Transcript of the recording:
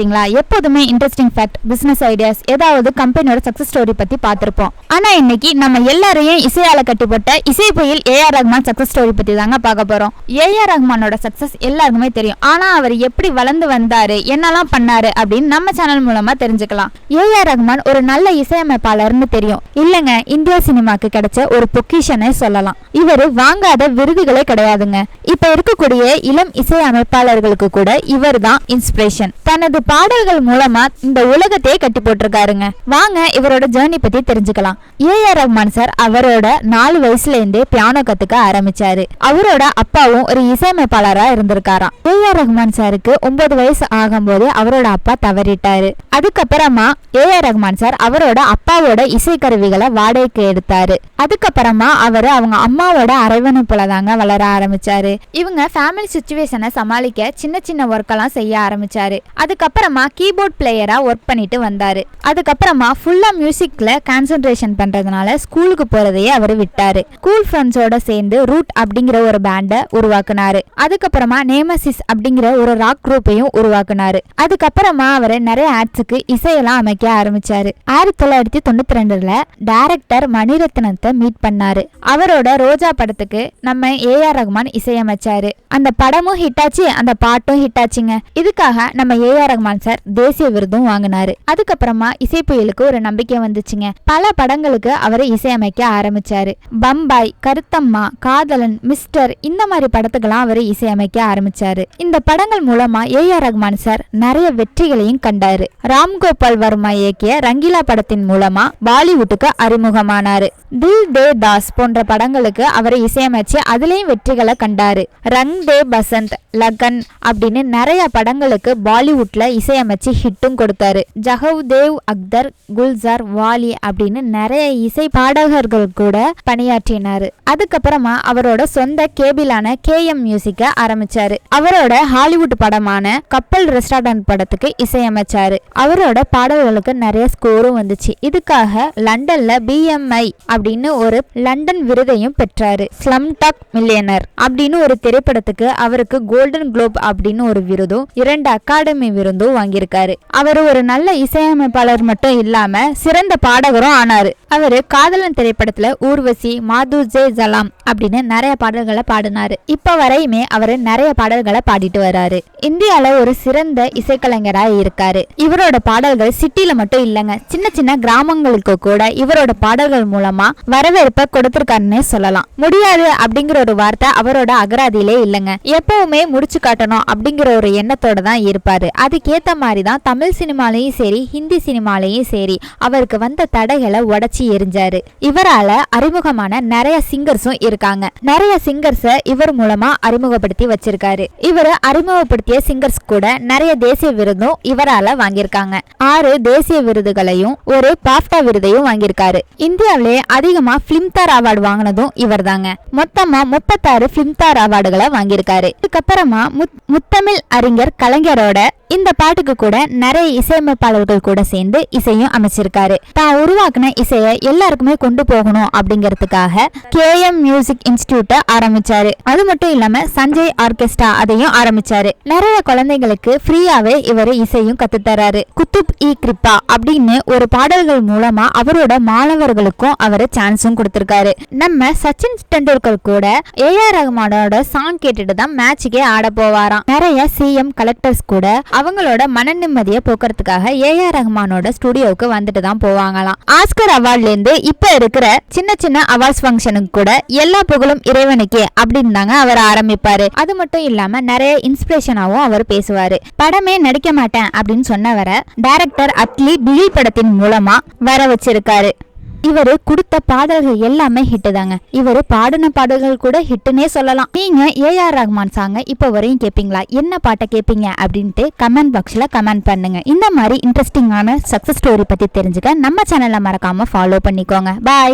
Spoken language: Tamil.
பார்த்தீங்களா எப்போதுமே இன்ட்ரெஸ்டிங் ஃபேக்ட் பிசினஸ் ஐடியாஸ் ஏதாவது கம்பெனியோட சக்சஸ் ஸ்டோரி பத்தி பார்த்திருப்போம் ஆனா இன்னைக்கு நம்ம எல்லாரையும் இசையால கட்டிப்பட்ட இசை புயல் ஏஆர் ரஹ்மான் சக்சஸ் ஸ்டோரி பத்தி தாங்க பார்க்க போறோம். ஏஆர் ரஹ்மானோட சக்சஸ் எல்லாருக்குமே தெரியும். ஆனா அவர் எப்படி வளர்ந்து வந்தாரு என்னெல்லாம் பண்ணாரு அப்படின்னு நம்ம சேனல் மூலமா தெரிஞ்சுக்கலாம். ஏஆர் ரஹ்மான் ஒரு நல்ல இசையமைப்பாளர்னு தெரியும். இல்லங்க இந்தியா சினிமாக்கு கிடைச்ச ஒரு பொக்கிஷனை சொல்லலாம். இவர் வாங்காத விருதுகளே கிடையாதுங்க. இப்ப இருக்கக்கூடிய இளம் இசையமைப்பாளர்களுக்கு கூட இவர் தான் இன்ஸ்பிரேஷன் தனது பாடல்கள் மூலமா இந்த உலகத்தையே கட்டி போட்டிருக்காருங்க. வாங்க இவரோட ஜேர்னி பத்தி தெரிஞ்சுக்கலாம். ஏஆர் ரஹ்மான் சார் அவரோட நாலு வயசுல இருந்தே பியானோ கத்துக்க ஆரம்பிச்சாரு. அவரோட அப்பாவும் ஒரு இசையமைப்பாளரா இருந்திருக்காராம். ஏஆர் ரஹ்மான் சாருக்கு ஒன்பது வயசு ஆகும்போது அவரோட அப்பா தவறிட்டாரு. அதுக்கப்புறமா ஏஆர் ரஹ்மான் சார் அவரோட அப்பாவோட இசைக்கருவிகளை வாடகைக்கு எடுத்தாரு. அதுக்கப்புறமா அவர் அவங்க அம்மாவோட அரவணைப்புல தாங்க வளர ஆரம்பிச்சாரு. இவங்க ஃபேமிலி சுச்சுவேஷனை சமாளிக்க சின்ன சின்ன ஒர்க்கெல்லாம் செய்ய ஆரம்பிச்சாரு. அதுக்கப்புறம் கீபோர்ட் பிளேயரா ஒர்க் பண்ணிட்டு வந்தாரு. அதுக்கப்புறமா ஃபுல்லா மியூசிக்ல கான்சென்ட்ரேஷன் பண்றதுனால ஸ்கூலுக்கு போறதையே அவர் விட்டாரு. ஸ்கூல் ஃப்ரெண்ட்ஸோட சேர்ந்து ரூட் அப்படிங்கிற ஒரு பேண்டை உருவாக்குனாரு. அதுக்கப்புறமா நேமசிஸ் அப்படிங்கிற ஒரு ராக் குரூப்பையும் உருவாக்குனாரு. அதுக்கப்புறமா அவர் நிறைய ஆட்ஸுக்கு இசையெல்லாம் அமைக்க ஆரம்பிச்சாரு. ஆயிரத்தி தொள்ளாயிரத்தி தொண்ணூத்தி ரெண்டுல டைரக்டர் மணிரத்னத்தை மீட் பண்ணாரு. அவரோட ரோஜா படத்துக்கு நம்ம ஏஆர் ரஹ்மான் இசையமைச்சாரு. அந்த படமும் ஹிட் ஆச்சு அந்த பாட்டும் ஹிட் ஆச்சுங்க. இதுக்காக நம்ம ஏஆர் ரஹ்மான் சார் தேசிய விருதும் வாங்கினாரு. அதுக்கப்புறமா இசை புயலுக்கு ஒரு நம்பிக்கை வந்துச்சுங்க. பல படங்களுக்கு அவரை இசையமைக்க ஆரம்பிச்சாரு. பம்பாய் கருத்தம்மா காதலன் மிஸ்டர் இந்த மாதிரி படத்துக்கெல்லாம் அவர் இசையமைக்க ஆரம்பிச்சாரு. இந்த படங்கள் மூலமா ஏஆர் ரஹ்மான் சார் நிறைய வெற்றிகளையும் கண்டாரு. ராம்கோபால் வர்மா இயக்கிய ரங்கீலா படத்தின் மூலமா பாலிவுட்டுக்கு அறிமுகமானாரு. தில் தே தாஸ் போன்ற படங்களுக்கு அவர் இசையமைச்சு அதுலயும் வெற்றிகளை கண்டாரு. ரங் தே பசந்த் லகன் அப்படின்னு நிறைய படங்களுக்கு பாலிவுட்ல இசையமைச்சு ஹிட்டும் கொடுத்தாரு. ஜஹவ் தேவ் அக்தர் குல்சார் வாலி அப்படின்னு நிறைய இசை பாடகர்கள் கூட பணியாற்றினாரு. அதுக்கப்புறமா அவரோட சொந்த கேபிளான கே எம் மியூசிக்க ஆரம்பிச்சாரு. அவரோட ஹாலிவுட் படமான கப்பல் ரெஸ்டாரண்ட் படத்துக்கு இசையமைச்சாரு. அவரோட பாடல்களுக்கு நிறைய ஸ்கோரும் வந்துச்சு. இதுக்காக லண்டன்ல பிஎம்ஐ அப்படின்னு ஒரு லண்டன் விருதையும் பெற்றாரு. ஸ்லம் டாக் மில்லியனர் அப்படின்னு ஒரு திரைப்படத்துக்கு அவருக்கு கோல்டன் குளோப் அப்படின்னு ஒரு விருதும் இரண்டு அகாடமி விருதும் வாங்கியிருக்காரு. அவர் ஒரு நல்ல இசையமைப்பாளர் மட்டும் இல்லாம சிறந்த பாடகரும் ஆனாரு. அவரு காதலன் திரைப்படத்துல ஊர்வசி மாது ஜே ஜலாம் அப்படின்னு நிறைய பாடல்களை பாடினாரு. இப்ப வரையுமே அவரு நிறைய பாடல்களை பாடிட்டு வராரு. இந்தியால ஒரு சிறந்த இசைக்கலைஞரா இருக்காரு. இவரோட பாடல்கள் சிட்டில மட்டும் இல்லைங்க சின்ன சின்ன கிராமங்களுக்கு கூட இவரோட பாடல்கள் மூலமா வரவேற்பை கொடுத்திருக்காருன்னே சொல்லலாம். முடியாது அப்படிங்கிற ஒரு வார்த்தை அவரோட அகராதியிலே இல்லைங்க. எப்பவுமே முடிச்சு காட்டணும் அப்படிங்கிற ஒரு எண்ணத்தோட தான் இருப்பாரு. அதுக்கு அதுக்கேற்ற மாதிரி தான் தமிழ் சினிமாலையும் சரி ஹிந்தி சினிமாலையும் சரி அவருக்கு வந்த தடைகளை உடச்சி எரிஞ்சாரு. இவரால அறிமுகமான நிறைய சிங்கர்ஸும் இருக்காங்க. நிறைய சிங்கர்ஸை இவர் மூலமா அறிமுகப்படுத்தி வச்சிருக்காரு. இவர் அறிமுகப்படுத்திய சிங்கர்ஸ் கூட நிறைய தேசிய விருதும் இவரால வாங்கியிருக்காங்க. ஆறு தேசிய விருதுகளையும் ஒரு பாஃப்டா விருதையும் வாங்கியிருக்காரு. இந்தியாவிலே அதிகமா பிலிம்தார் அவார்டு வாங்கினதும் இவர் தாங்க மொத்தமா முப்பத்தாறு பிலிம்தார் அவார்டுகளை வாங்கியிருக்காரு. இதுக்கப்புறமா முத்- முத்தமிழ் அறிஞர் கலைஞரோட இந்த பாட்டுக்கு கூட நிறைய இசையமைப்பாளர்கள் கூட சேர்ந்து இசையும் அமைச்சிருக்காரு. தான் உருவாக்குன இசையை எல்லாருக்குமே கொண்டு போகணும் அப்படிங்கிறதுக்காக கேஎம் மியூசிக் இன்ஸ்டியூட்டை ஆரம்பிச்சாரு. அது மட்டும் இல்லாம சஞ்சய் ஆர்கெஸ்ட்ரா அதையும் ஆரம்பிச்சாரு. நிறைய குழந்தைங்களுக்கு ஃப்ரீயாவே இவர் இசையும் கத்துத்தராரு. குத்துப் இ கிருப்பா அப்படின்னு ஒரு பாடல்கள் மூலமா அவரோட மாணவர்களுக்கும் அவர் சான்ஸும் கொடுத்திருக்காரு. நம்ம சச்சின் டெண்டுல்கர் கூட ஏஆர் ரஹ்மானோட சாங் கேட்டுட்டு தான் மேட்சுக்கே ஆட போவாராம். நிறைய சிஎம் கலெக்டர்ஸ் கூட அவங்களோட மன நிம்மதியை போக்குறதுக்காக ஏஆர் ரஹ்மானோட ஸ்டுடியோவுக்கு வந்துட்டு தான் போவாங்களாம். ஆஸ்கர் அவார்ட்ல இருந்து இப்ப இருக்கிற சின்ன சின்ன அவார்ட்ஸ் ஃபங்க்ஷனுக்கு கூட எல்லா புகழும் இறைவனுக்கே அப்படின்னு தாங்க அவர் ஆரம்பிப்பாரு. அது மட்டும் இல்லாம நிறைய இன்ஸ்பிரேஷனாவும் அவர் பேசுவாரு. படமே நடிக்க மாட்டேன் அப்படின்னு சொன்னவரை டைரக்டர் அட்லி பிகில் படத்தின் மூலமா வர வச்சிருக்காரு. இவரு கொடுத்த பாடல்கள் எல்லாமே ஹிட்டு தாங்க. இவர் பாடின பாடல்கள் கூட ஹிட்டுனே சொல்லலாம். நீங்க ஏஆர் ரஹ்மான் சாங்க இப்போ வரையும் கேட்பீங்களா என்ன பாட்டை கேட்பீங்க அப்படின்ட்டு கமெண்ட் பாக்ஸ்ல கமெண்ட் பண்ணுங்க. இந்த மாதிரி இன்ட்ரெஸ்டிங்கான சக்சஸ் ஸ்டோரி பத்தி தெரிஞ்சுக்க நம்ம சேனலை மறக்காம ஃபாலோ பண்ணிக்கோங்க. பாய்